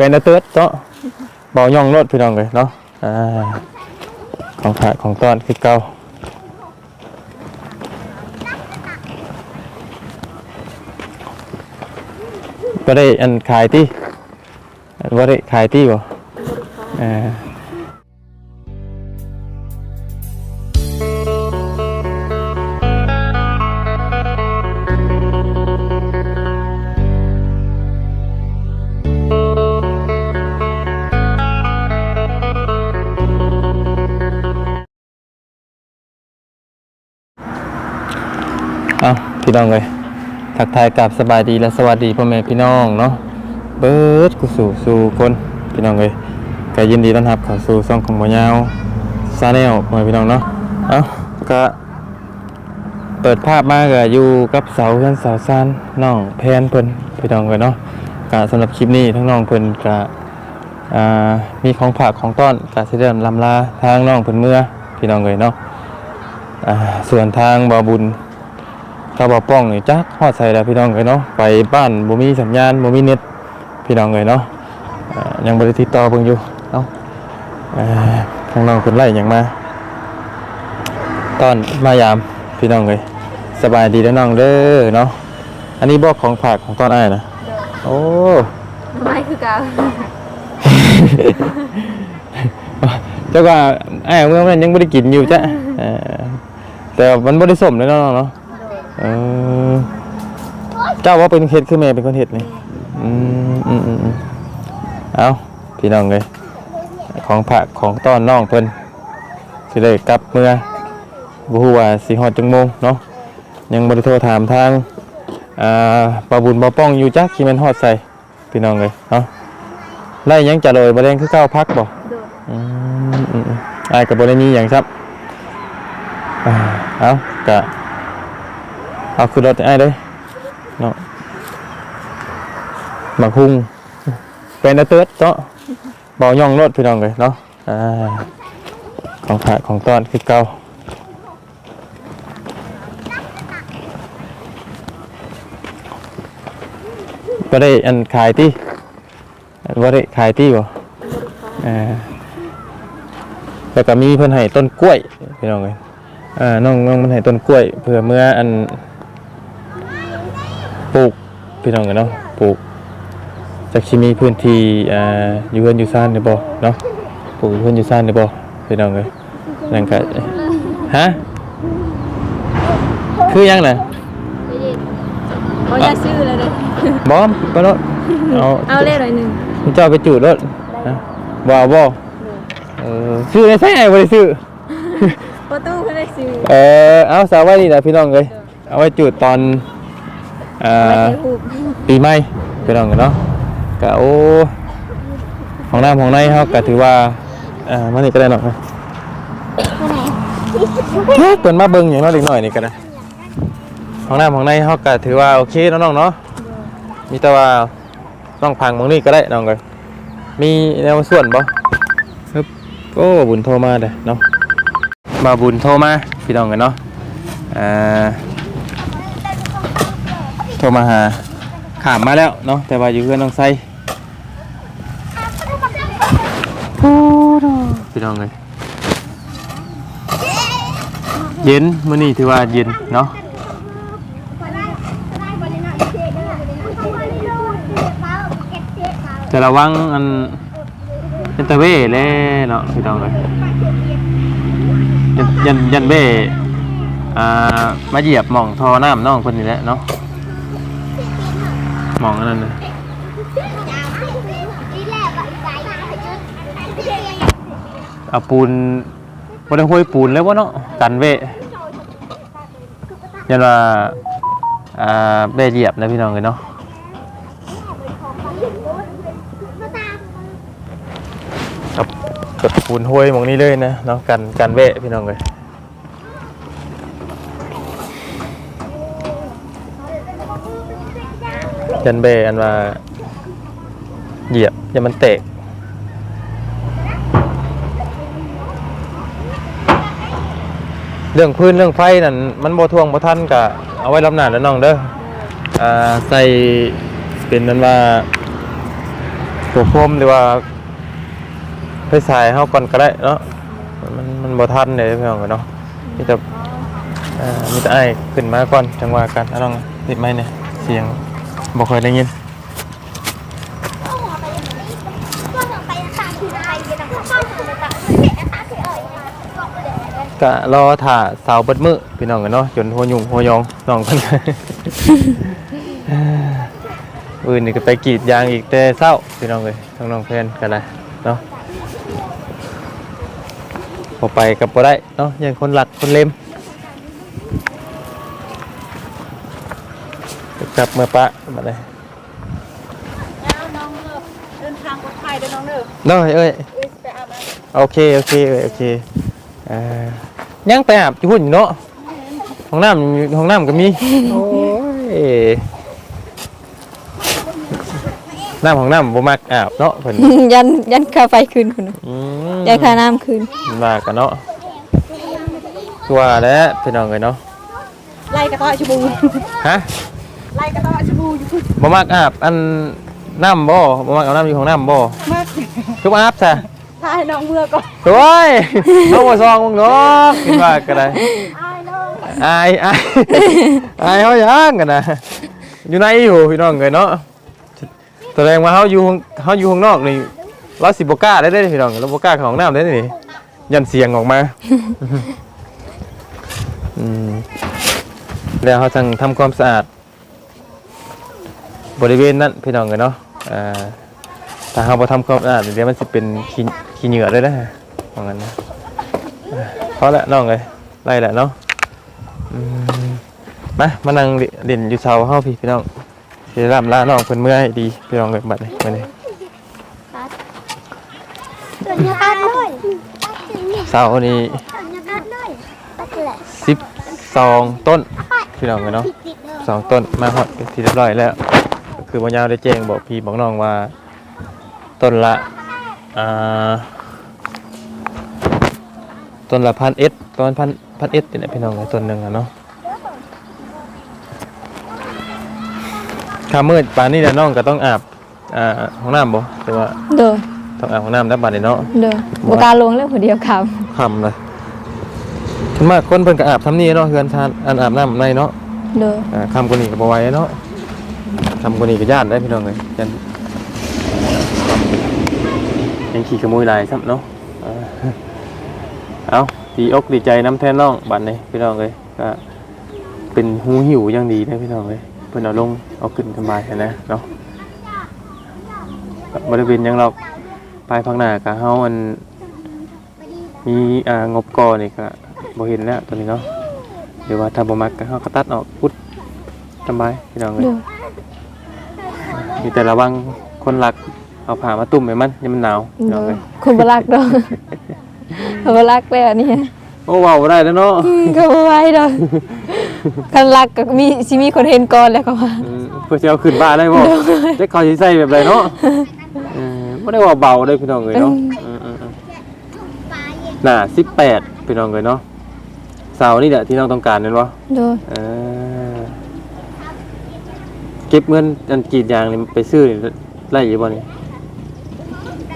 เป็นอาเติร์ดเนาะเบาย่องรถพี่น้องเลยเนาะอ่าของขายของตอนคือเก่าก็ได้อันขายที่ว่าได้ขายที่บ่เออ เอาพี่น้องเลยทักทายกับสบายดีและสวัสดีพ่อแม่พี่น้องเนาะเบิร์ดกูสู่สู่คนพี่น้องเลยก็ยินดีต้อนรับเข้าสู่ช่องของบ่ยาวซาแนลพ่อแม่พี่น้องเนาะเอาก็เปิดภาพมาก็อยู่กับเสาเพื่อนเสาซานน้องแพนเพิ่นพี่น้องเลยเนาะก็สำหรับคลิปนี้ทั้งน้องเพิ่นก็มีของฝากของต้อนก็สิเริ่มลำลาทางน้องเพิ่นเมื่อพี่น้องเลยเนาะอ่าส่วนทางบ่าบุญ ถ้าบ่ป้องนี่จักฮอดใส่แล้วพี่น้องเอ้ยเนาะไปบ้านบ่มีสัญญาณบ่มีเน็ตพี่น้องเอ้ยเนาะเอ่อยังบ่ได้ติดต่อเบิ่งอยู่เนาะเอ่อทางน้องเพิ่นไล่หยังมาตอนมายามพี่น้องเอ้ยสบายดีเด้อน้องเด้อเนาะอันนี้บอกของฝากของตอนอ้ายนะโอ้ไม่คือเกาเจ้าก็อ้ายเอาเมื่อนั้นยังบ่ได้กินอยู่จ้ะเอ่อแต่ว่ามันบ่ได้สมเลยเนาะน้องเนาะ เออเจ้าว่าเป็นเฮ็ดคือแม่เป็นคนเฮ็ดนี่อืมอืมอืมอืมเอาพี่น้องเลยของผักของต้อนน้องเพิ่นสิได้กลับเมื่อบ่ฮู้ว่าสิฮอดจังโมงเนาะยังบ่ได้โทรถามทางอ่าปาบุญบ่ป้องอยู่จักสิแม่นฮอดใส่พี่น้องเลยเนาะไล่หยังจะเลยบ่แดงคือเก้าพักบ่โดดอืมอืมอืมอ้ายก็บ่ได้มีหยังครับอ่าเอากะ เอาคือรถไอ้เลยเนาะบักฮุงเป็นอาเติร์ดเนาะเบาย่องรถพี่น้องเลยเนาะอ่าของขายของต้อนคือเก่าก็ได้อันขายที่ว่าได้ขายที่บ่อ่าแล้วก็มีเพิ่นให้ต้นกล้วยพี่น้องเลยอ่าน้องน้องมันให้ต้นกล้วยเพื่อเมื่ออัน ปลูกพี่น้องกันเนาะปลูกจากที่มีพื้นที่อ่าอยู่เพื่อนอยู่ซ่านหรือบ่เนาะปลูกอยู่เพื่อนอยู่ซ่านหรือบ่พี่น้องเลยนั่นก็ฮะคือยังน่ะไม่ได้เขาจะซื้อแล้วเด้บอมไปรถเอาเอาเลขหน่อยหนึ่งเจ้าไปจูดรถฮะบ่เอาบ่เออซื้อได้ใช่ไงบ่ได้ซื้อประตูเขาได้ซื้อเออเอาสาวไว้นี่แหละพี่น้องเลยเอาไว้จุดตอน อ่าไว้ในหูปปีใหม่พี่น้องกันเนาะกะโอ้ของน้ำของในเขากะถือว่าอ่ามันนี่ก็ได้เนาะเฮ้ยเปิดมาเบิ่งอย่างน้อยเล็กน้อยนี่ก็ได้ของน้ำของในเขากะถือว่าโอเคเนาะน้องเนาะมีแต่ว่าต้องพังบางนี่ก็ได้น้องเลยมีแนวส่วนบ่ฮึบโอ้บุญโทรมาเด้อเนาะมาบุญโทรมาพี่น้องกันเนาะอ่า โทรมาหาขามมาแล้วเนาะแต่ว่าอยู่เพื่อนน้องไซพูดพี่น้องเลยเย็นมื้อนี้ถือว่าเย็นเนาะจะระวังอันเป็นตะเว่แล้เนาะพี่น้องเลยยันยันเบ้อ่ามาเหยียบหม่องทอน้ำน้องคนนี้แหละเนาะ มองอันนั้นนะเอาปูนบ่ได้ห้วยปูนเลยวะเนาะกันเวะยันว่าอ่าเบเหยียบนะพี่น้องเลยเนาะกับปูนห้วยมองนี้เลยนะเนาะกันกันเวะพี่น้องเลย ยันเบอันว่า เหยียบอย่ามันเตะเรื่องพื้นเรื่องไฟนั่นมันบ่ทวงบ่ทันก็เอาไว้รับหน้าแล้วน้องเด้ออ่าใส่เป็นนั้นว่าตัวพรมหรือว่าไปสายเฮาก่อนก็ได้เนาะมันมันบ่ทันเลยพี่น้องเนาะมีแต่อ่อมีแต่ไอ้ายขึ้นมาก่อนจังหวะกันเอาลองติดไม้เนี่ยเสียง บ่ค่อยได้ยินก็รอถ่าเสาเบิดมือพี่น้องกันเนาะจนหัวยุงหัวยองน้องเพิ่นอื่นนี่ก็ไปกรีดยางอีกแต่เศร้าพี่น้องเลยทั้งน้องเพื่อนกันเลยเนาะพอไปกับบ่ได้เนาะยังคนหลักคนเล็ม กลับเมื่อปะมาเลยแล้วน้องเลิกเดินทางปลอดภัยเด้อน้องเด้อน้อยเอ้ยเอ้ยสิไปอาบน้ำโอเคโอเคเอ้ยโอเคเอ่อยังไปอาบอยู่หุ่นอยู่เนาะห้องน้ำอยู่ห้องน้ำก็มีโอ้ยน้ำของน้ำบ่มักอาบเนาะเพิ่นยันยันค่าไฟคืนคุณอืมยันค่าน้ำคืนมากันเนาะว่าแล้วพี่น้องเลยเนาะไล่กระต่อชบู ฮะ ไล่กระต่อชบูอยู่พุ่นบ่มักอาบอันน้ำบ่บ่มักเอาน้ำอยู่ของน้ำบ่มากคือบ่อาบซะถ้าให้น้องเมื่อก่อนโอ้ยน้องบ่ซองมึงเนาะคิดว่าก็ได้อายน้องอายอายอายเฮาหยังกันนะอยู่ในอยู่พี่น้องเลยเนาะแสดงว่าเฮาอยู่ข้างเฮาอยู่ข้างนอกนี่เราสิบ่กล้าได้เด้พี่น้องเราบ่กล้าเข้าห้องน้ำได้นี่ยันเสียงออกมาอืมแล้วเขาจังทำความสะอาด บริเวณนั้นพี่น้องกันเนาะอ่าถ้าเราบ่ทำความสะอาดเดี๋ยวมันจะเป็นขี้ขี้เหงื่อด้วยนะว่างั้นนะอ่าพอละน้องเลยไล่แหละเนาะอืมมามานั่งเล่นอยู่เสาเฮาพี่พี่น้องสิได้ร่ำลาน้องเพิ่นเมื่อให้ดีพี่น้องเลยบัดนี้มื้อนี้ส่วนยากัดเลยเสานี้ส่วนยากัดเลยตัดแหละ12ต้นพี่น้องกันเนาะผิดผิดเลยสองต้นมาฮอดเป็นที่เรียบร้อยแล้วก็ คือวันยาวได้แจ้งบอกพี่บอกน้องว่าต้นละอ่าต้นละพันเอ็ดต้นพันพันเอ็ดนี่แหละพี่น้องต้นหนึ่งอะเนาะข้ามืดป่านนี้แหละน้องก็ต้องอาบอ่าห้องน้ำบ่แต่ว่าเด้อต้องอาบห้องน้ำแล้วบัดนี้เนาะเด้อบ่กล้าลงแล้วผู้เดียวครับค่ำเลยส่วนมากคนเพิ่นก็อาบทำนี่เนาะเฮือนทานอันอาบน้ำในเนาะเด้ออ่าคำกว่านี้ก็บไหว้เนาะ คำกว่านี้ก็ญาติได้พี่น้องเลยยันยังขี่ขโมยลายซ้ำเนาะเอาดีอกดีใจน้ำแท่นน้องบัดนี้พี่น้องเลยก็เป็นหูหิวย่างดีนะพี่น้องเลยเพิ่อนเอาลงเอาขึ้นสบายนะเนาะบริเวณยังเราปลายพังหน้ากับเฮาอันมีอ่างบก่อนี่ก็บ่เห็นแล้วตอนนี้เนาะหรือว่าถ้าบ่มักก็เฮาก็ตัดออกพุดสบายพี่น้องเลย มีแต่ระวังคนรักเอาผ้ามาตุ่มให้มันอย่ามันหนาวพี่น้เด้องอเลยคนบ่รักดอกคนบ่รักแล้วนี่โอ้เว้าบ่ได้แล้วเนาะอืมก็บ่ไหวดอกคันรักก็มีสิมีคนเห็นก่อนแล้วก็ว่าอืมเพื่อสิเอาขึ้นบ้านได้บ่จะเขาสิใส่แบบไรเนาะเออบ่ได้ว่าเบาเด้อพี่น้องเลยเนาะอืมๆๆน่ะ18พี่น้องเลยเนาะเสานี่แหละที่น้องต้องการนั่นบ่เด้อเออ เก็บเงินอันกรีดยางนี่ไปซื้อนี่ไล่อยู่บ่นี่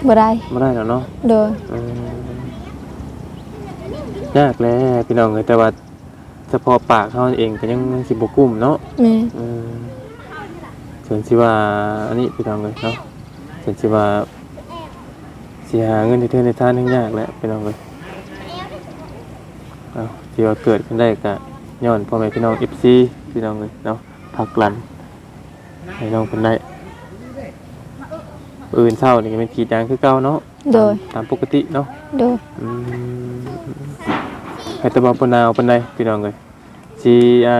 บ่ได้บ่ได้แล้วเนาะเด้ออืมยากแหล้วพี่น้องเลยแต่ว่าเฉพาะปากเขาเองก็ยังสิบกุ้มเนาะ แม่อืมส่วนสิว่าอันนี้พี่น้องเลยเนาะส่วนสิว่าสิหาเงินในเทือนในท่านยังยากแหล้วพี่น้องเลยเอาที่ว่าเกิดขึ้นได้ก็ย้อนพ่อแม่พี่น้องเอฟซีพี่น้องเลยเนาะผักหลัน ให้น้องคนได้อื่นเศร้านี่ก็เป็นกรีดยางคือเก่าเนาะเด้อตามปกติเนาะเด้ออืมให้แตะบอปนาวปานใดพี่น้องเลยสิอ่า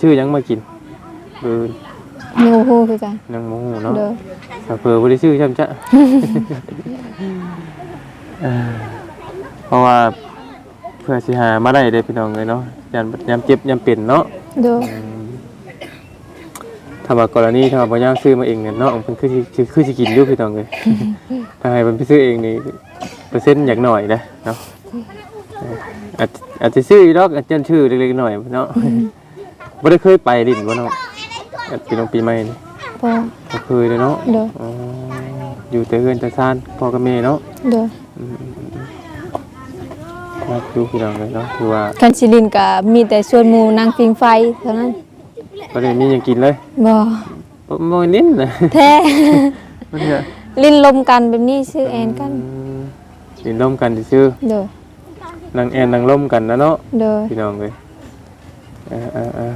ชื่อหยังมากินเออมีบ่ฮู้คือกัน นังโมโหเนาะเด้อถ้าเผื่อบ่ได้ชื่อใช่มั้ยจ๊ะ เออเพราะว่าเพื่อสิหามาได้เด้อพี่น้องเลยเนาะยามยามเจ็บยามเป็นเนาะเด้ออืม ถ้าว่ากรณีถ้าว่าบ่ยามซื้อมาเองเนี่ยเนาะเพิ่นคือสิคือคือสิกินอยู่พี่น้องเลยถ้าให้เพิ่นไปซื้อเองนี่เปอร์เซ็นต์อยากหน่อยนะเนาะอาจอาจจะซื้ออยู่ดอกอาจจะชื่อเล็กๆหน่อยเนาะบ่ได้เคยไปดินบ่เนาะอาจเป็นปีใหม่นี่พอบ่เคยเลยเนาะเด้ออ๋ออยู่แต่เฮือนแต่ซ่านพ่อกับแม่เนาะโดยอืมรักอยู่พี่น้องเลยเนาะถือว่า คันสิลินก็มีแต่ชวนหมู่นั่งพิงไฟเท่านั้น บ่ได้มีหยังกินเลยบ่บ่บ่ลิ้นนะแท้ มันเนี่ยลิ้นลมกันแบบนี้ซื้อแอนกันอืมสิล้มกันซื่อโดยๆนางแอนนางล้มกันนะเนาะ โดยพี่น้องเลยเออเออเออ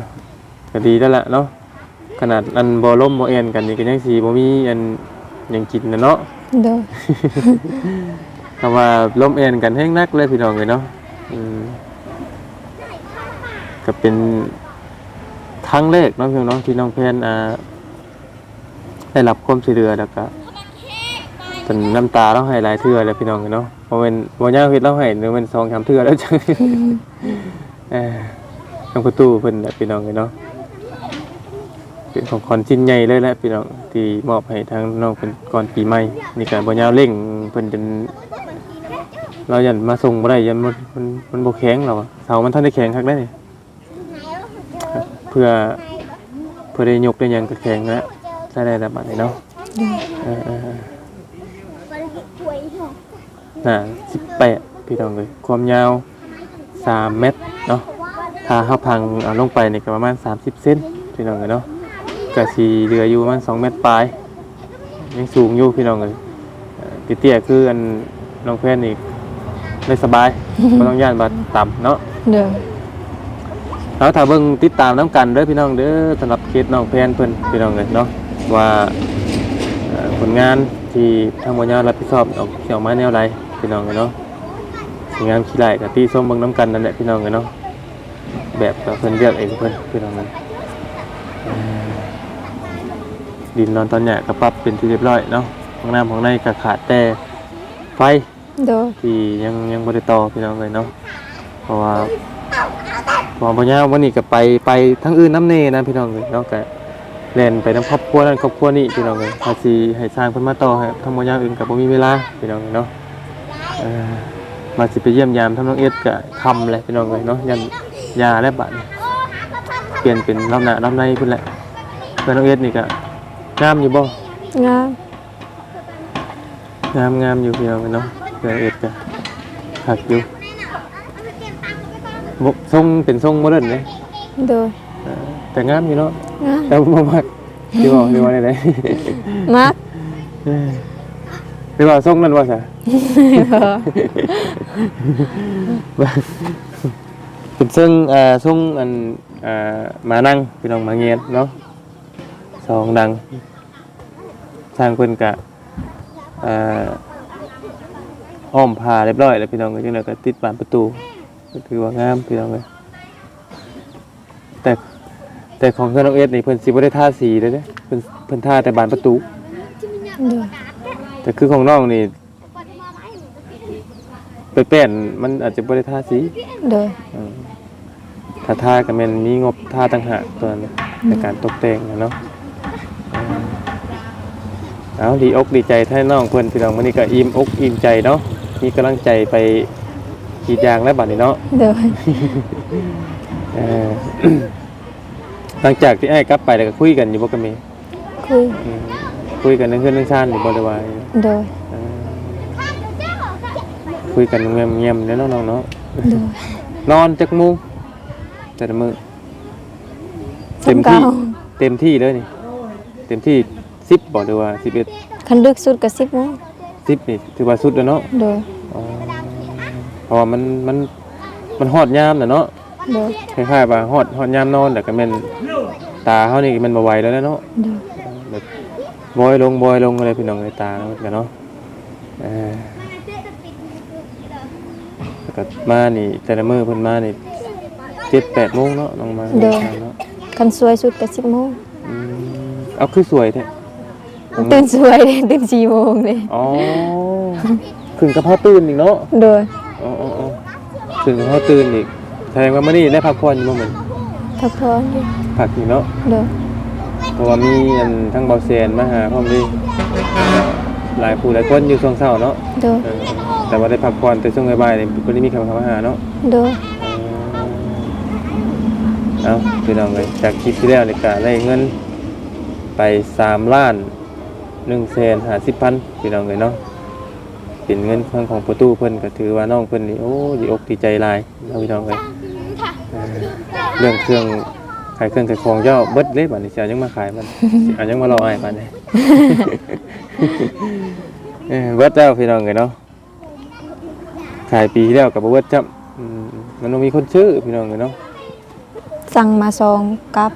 ก็ดีแล้วล่ะเนาะ ขนาดอันบ่ล้มบ่แอนกันนี่ก็ยังสิบ่มีอันหยังกินนะเนาะ โดยคำว่าล้มแอนกันแห้งนักเลยพี่น้องเลยเนาะอืมก็เป็น ครั้งแรกเนาะพี่น้องที่น้องแพนอ่าได้รับความช่วยเหลือแล้วก็จนน้ำตาเราให้หลายเทื่อเลยพี่น้องเลยเนาะเพราะเป็นวันย่างเฮ็ดเราให้เนื้อเป็นสองสามเทื่อแล้วจังเออทางประตูเพิ่นน่ะพี่น้องเลยเนาะเป็นของขวัญชิ้นใหญ่เลยแหละพี่น้องที่มอบให้ทางน้องเป็นก่อนปีใหม่นี่ก็บ่ยาวเร่งเพิ่นจนเรายันมาส่งบ่ได้ยันมันมันมันบ่แข็งเราเสามันท่านได้แข็งคักได้นี่ เพื่อเพื่อได้ยกได้ยังก็แข็งแล้วใช้ได้แล้วบัดนี้เนาะเออเออเออน่ะ18พี่น้องเลยความยาว3เมตรเนาะถ้าเฮาพังเอาลงไปนี่ก็ประมาณ30เซนพี่น้องเลยเนาะก็สิเหลืออยู่ประมาณ2เมตรปลายยังสูงอยู่พี่น้องเลยเอ่อเตี้ยคืออันน้องแพนนี่ได้สบายบ่ต้องย่านบาต่ำเนาะโดย แล้วถ้าเบิ่งติดตามน้ำกันเด้อพี่น้องเด้อสำหรับเคสน้องแพนเพิ่นพี่น้องเลยเนาะว่าเอ่อผลงานที่ทางบ่ยาวรับผิดชอบออกเกี่ยวมาแนวใดพี่น้องเลยเนาะผลงานขี้ไล่กับที่ส้มเบิ่งน้ำกันนั่นแหละพี่น้องเลยเนาะแบบก็เพิ่นเลือกเองเพิ่นพี่น้องเลยเอ่อดินนอนตอนเนี้ยก็ปรับเป็นที่เรียบร้อยเนาะห้องน้ำของในก็ขาดแต่ไฟโดยที่ยังยังบริต่อพี่น้องเลยเนาะเพราะว่า เพอปัญญาวันนี้ก็ไปไปทั้งอื่นน้ำเนนะพี่น้องเลยเนาะก็เล่นไปทั้งครอบครัวนั้นครอบครัวนี้พี่น้องเลยภาษีให้สร้างเพิ่นมาต่อให้ทั้งปัญญาอื่นกับบ่มีเวลาพี่น้องเลยเนาะเอ่อมาสิไปเยี่ยมยามทั้งน้องเอสก็คำเลยพี่น้องเลยเนาะยันยาและบัตรเปลี่ยนเป็นรับหน้ารับในพุ่นแหละเพื่อนน้องเอสนี่ก็งามอยู่บ่งามงามงามอยู่พี่น้องเลยเนาะเพื่อนเอสก็คักอยู่บ ทรงเป็นทรงโมเดิร์นเลยโดยเออแต่งามอยู่เนาะงามแต่บ่มักดีบ่ดีว่าได้เลยมักดีว่าทรงนั้นว่าซะบ่เป็นทรงเอ่อทรงอันเอ่อมานั่งพี่น้องมาเงียนเนาะสองดังสร้างเพิ่นกะเอ่ออ้อมผ้าเรียบร้อยแล้วพี่น้องก็จังได๋ก็ติดบานประตูก็ ถือว่างามพี่น้องเอ้ยแต่แต่ของเพื่อนน้องเอสนี่เพิ่นสิบ่ได้ทาสีเลยเด้เพิ่นเพิ่นทาแต่บานประตู โดยแต่คือของน้องนี่ไปแป้นมันอาจจะบริทาสีโดยเออถ้าทาก็แม่นมีงบทาต่างหากตัวนั้นในการตกแต่งนะเนาะเออเอาดีอกดีใจท่านน้องเพิ่นพี่น้องวันนี้ก็อิ่มอกอิ่มใจเนาะมีกำลังใจไป กรีดยางแล้วบัดนี้เนาะโดยเออหลังจากที่ไอ้ายกลับไปแล้วก็คุยกันอยู่บ่กันมีคุยอืมคุยกันเรื่องเพื่อนเรื่องชาติอยู่บ่ได้ว่า โดยเออคุยกันเงียบๆแล้วน้องๆเนาะโดยนอนจักมุงแต่ละมือเต็มสำเก่าที่ เต็มที่เลยนี่ เต็มที่สิบบอกเลยว่าสิบเอ็ดคันดึกสุดก็10โมงสิบนี่ถือว่าสุดแล้วเนาะโดยอ๋อเพ ราะว่ามันมันมันฮอดยามน่ะเนาะโดยคล้ายๆว่าฮอดฮอดยามนอนแต่ก็แม่นตาเฮานี่มันบ่ไหวแล้วนะเนาะโดยแบบบอยลงบอยลงอะไรพี่น้องในตาเนาะกันเนาะเออแล้วก็มานี่แต่ละมื้อเพิ่นมานี่เจ็ดแปดโมงเนาะน้องมาเนาะคันสวยสุดก็10โมงอืมเอาคือสวยแท้ตื่นสวยเลยตื่น4โมงเลยอ๋อขึ้นกระเพาะตื่นอีกเนาะ โดย อ๋ออ๋ออ๋อขึ้นกระเพาะตื่นอีกแสดงว่ามื้อนี้ได้พักผ่อนอยู่บ่เหมือนพักผ่อนอยู่พักอยู่เนาะโดยเพราะว่ามีอันทั้งเบาแซนมาหาพร้อมดีหลายผู้หลายคนอยู่ช่วงเช้าเนาะโดยเออแต่ว่าได้พักผ่อนแต่ช่วงบ่ายๆนี่คนนี้มีคำคำมาหาเนาะโดยเอาพี่น้องเลยจากคลิปที่แล้วนี่ก็ได้เงินไปสามล้านหนึ่งแสนห้าสิบพันพี่น้องเลยเนาะ เป็นเงินทางของประตูเพิ่นก็ถือว่าน้องเพิ่นนี่โอ้ดีอกดีใจหลายเนาะพี่น้องเลยเออเรื่องเครื่องขายเครื่องขายของเจ้าเบิดเลยบัดนี้สิเอายังมาขายมัน สิเอายังมารออ้ายบัดนี้ เออเบิดแล้วพี่น้องเลยเนาะขายปีที่แล้วกับบ่เบิดจับมันบ่มีคนซื้อพี่น้องเลยเนาะสั่งมาซองกับ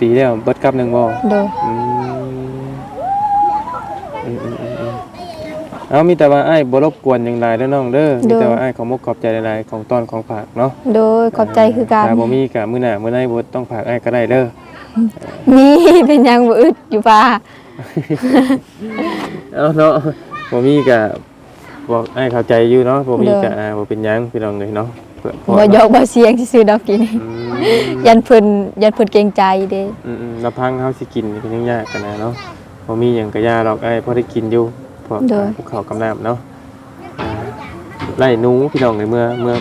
ปีแล้วเบิดกับหนึงบ่ โดย อืมอืมอืมอืมอืม เอามีแต่ว่าไอ้ายบ่รบกวนหยังหลายเด้อน้องเด้อมีแต่ว่าไอ้ายขอมกขอบใจหลายๆของต้อนของฝากเนาะโดยขอบใจคือการถ้าบ่มีก็มื้อหน้ามื้อใดบ่ต้องฝากไอ้ายก็ได้เด้อมีเป็นหยังบ่อึดอยู่ป่าเอาเนาะบ่มีก็บอกไอ้ายเข้าใจอยู่เนาะบ่มีก็อ่าบ่เป็นหยังพี่น้องเลยเนาะเพื่อพอบ่ยอกบ่เสียงซื่อๆดอกกินอืมยันเพิ่นยันเพิ่นเกรงใจเด้อืมอืมลำพังเฮาสิกินนี่ก็ยังยากกันนะเนาะบ่มีหยังก็ยาหรอกไอ้ายพอได้กินอยู่พ วกภูเขาวกับน้ำเนาะอ่าไล่หนูพี่น้องเลยเมื่อเมื่อ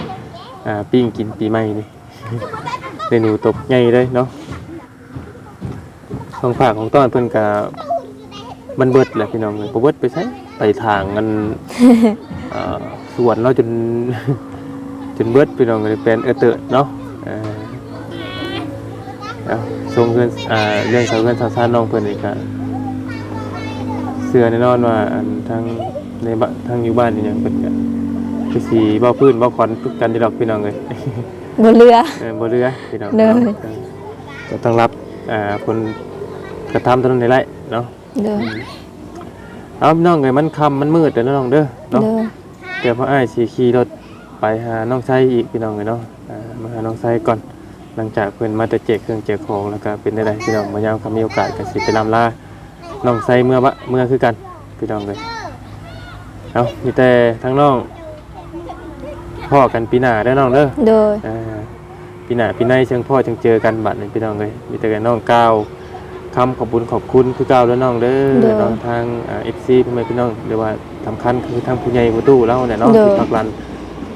อ่าปิ้งกินปีใหม่นี่ ได้หนูตบใหญ่เลยเนาะของฝากของต้อนเพิ่นกะมันเบิดแหละพี่น้องเลยบ่เบิดไปใช้ไปทางกันอ่าสวนเราจน จนเบิดพี่น้องเลยเป็นเออเตอะเนาะเอ่อเอาส่งเพื่อนอ่าเรื่องชาวเพื่อนชาวซ่านน้องเพิ่นอีกอะ เสื้อแน่นอนว่าอันทางในบ้านทางอยู่บ้านนี่ยังเพิ่นกะคือสีเบ้าพื้นเบ้าขวัญทุกกันที่ดอกพี่น้องเลยบ่เรือเออบ่เรือพี่น้องเด้อเนาะเออก็ต้องรับอ่าผลกระทำเท่านั้นได้ไรเนาะโดยเอาน้องไงมันค่ำมันมืดเด้อน้องเด้อเนาะโดยเดี๋ยวพ่ออ้ายสิขี่รถไปหาน้องไส้อีกพี่น้องเลยเนาะอ่ามาหาน้องไส้ก่อนหลังจากเพิ่นมาแต่เจกเครื่องเจกของแล้วก็เป็นได้ไดพี่น้องมายามคำมีโอกาสก็สิไปลำลา น้องไส้เมื่อวะเมื่อคือกันพี่น้องเลยเอามีแต่ทั้งน้องพ่อกันปีหน้าเด้อน้องเด้อโดย อ่าปีหน้าปีในเชิงพ่อจึงเจอกันบัดนี้พี่น้องเลยมีแต่กันน้องก้าวคำขอบคุญขอบคุณคือก้าวแล้วน้องเด้อน้องทางเอฟซีพี่แม่พี่น้องเรียกว่าสำคัญคือทางผู้ใหญ่ประตูเล่าเนี่ยเนาะที่พักรัน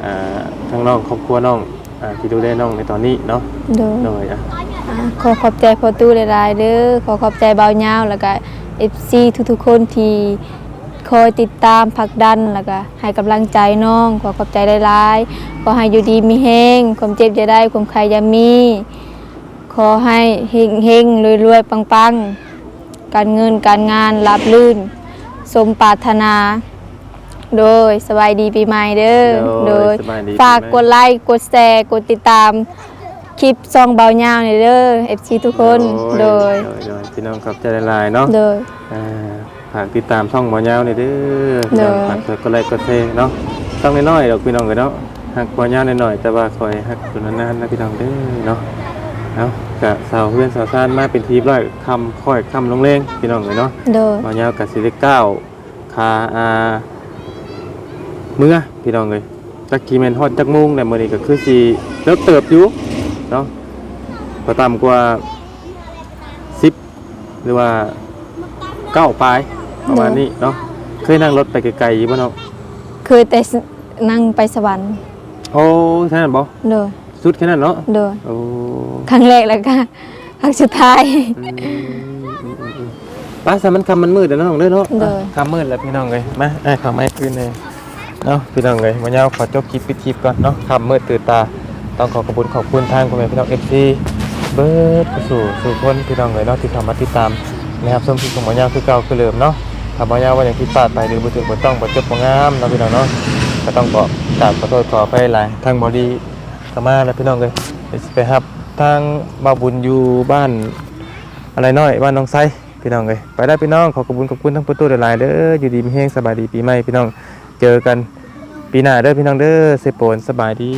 อ่าทางน้องครอบครัวน้องอ่าที่ดูแลน้องในตอนนี้เนาะโดยหน่อยอะอ่า ขอขอบใจพ่อตู้หลายๆเด้อขอขอบใจเบาเหยาวแล้วก็ FC ทุกๆคนที่คอยติดตามผลักดันแล้วก็ให้กำลังใจน้อง ขอขอบใจหลายๆขอให้อยู่ดีมีแฮงความเจ็บอย่าได้ความใครอย่ามี ขอให้เฮงเฮงๆรวยๆปังๆ การเงินการงานราบรื่น สมปรารถนา โดยสบายดีปีใหม่เด้อโดยสบายดีฝากกดไลค์กดแชร์กดติดตาม คลิปซองเบาเงาวในอยเด้อ FC ทุกคนโดยโดยโดยพี่น้องขอบใจหลายๆเนาะโดยอ่าฝากติดตามช่องหมอยาวนี่เด้อเด้อฝากกดไลค์กดแชร์เนาะช่องน้อยๆดอกพี่น้องกันเนาะหักหมอยาวน้อยๆแต่ว่าคอยหักตัวนานๆนะพี่น้องเด้อเนาะเอากะสาวเพื่อนสาวซ่านมาเป็นทีมร้อยคำค่อยคำลงเลงพี่น้องเลยเนาะ โดยหมอยาวกับสิเลเก้าคาอาเมื่อพี่น้องเลยจักกีแมนฮอดจักมุงเนี่ยมื้อนี้ก็คือสิเลิกเติบอยู่ เนาะบ่ต่ำกว่า10หรือว่าเก้าปลายประมาณนี้เนาะเคยนั่งรถไปไกลๆอยู่บ่เนาะเคยแต่นั่งไปสวรรค์โอ้แค่นั้นบ่โดยสุดแค่นั้นเนาะโดยโอ้ครั้งแรกแล้วก็ครั้งสุดท้ายอืมอืมอืมอืมป้าสามันคำมันมืดแล้วเนาะน้องเด้อเนาะเด้อคำมืดแล้วพี่น้องเลยมาไอ้คำไอ้คืนเลยเนาะพี่น้องเลยวันนี้ขอจบคลิปปิดคลิปก่อนเนาะคำมืดตื่นตา ต้องขอขอบคุณขอบคุณทางคุณแม่พี่น้องเอฟซีเบิร์ดสู่สู่คนพี่น้องเลยเนาะที่เข้ามาติดตามนะครับส้มที่ของวันนี้คือเก่าคือเดิมเนาะถ้าวันนี้ว่าอย่างที่พลาดไปหรือบ่ถึงบ่ต้องบ่จบบ่งามเนาพี่น้องเนาะก็ต้องขอกราบขอโทษขอไปหลายทางบอดี้ก็มาแล้วพี่น้องเลยไปครับทางบาวบุญอยู่บ้านอะไรน้อยบ้านน้องไซพี่น้องเลยไปได้พี่น้องขอขอบคุณขอบคุณทั้งประตูหลายเด้ออยู่ดีมีแห้งสบายดีปีใหม่พี่น้องเจอกันปีหน้าเด้อพี่น้องเด้อเซโปนสบายดี